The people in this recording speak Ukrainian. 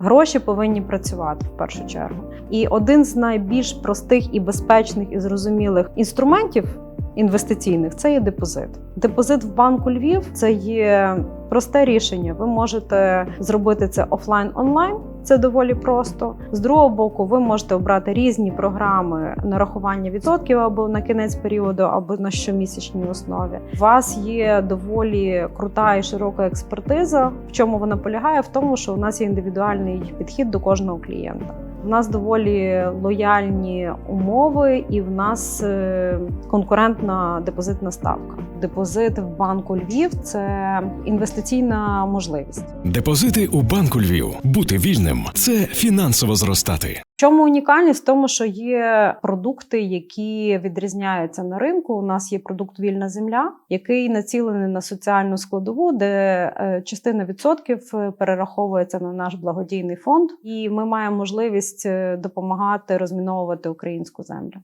Гроші повинні працювати в першу чергу. І один з найбільш простих і безпечних і зрозумілих інструментів інвестиційних це є депозит. Депозит в банку Львів це є просте рішення. Ви можете зробити це офлайн онлайн. Це доволі просто. З другого боку, ви можете обрати різні програми нарахування відсотків або на кінець періоду, або на щомісячній основі. У вас є доволі крута і широка експертиза. В чому вона полягає? В тому, що у нас є індивідуальний підхід до кожного клієнта. У нас доволі лояльні умови, і в нас е, конкурентна депозитна ставка. Депозит в банку Львів це інвестиційна можливість. Депозити у банку Львів. Бути вільним це фінансово зростати. Чому унікальність? В тому, що є продукти, які відрізняються на ринку. У нас є продукт Вільна земля, який націлений на соціальну складову, де е, частина відсотків е, перераховується на наш благодійний фонд, і ми маємо можливість е, допомагати розміновувати українську землю.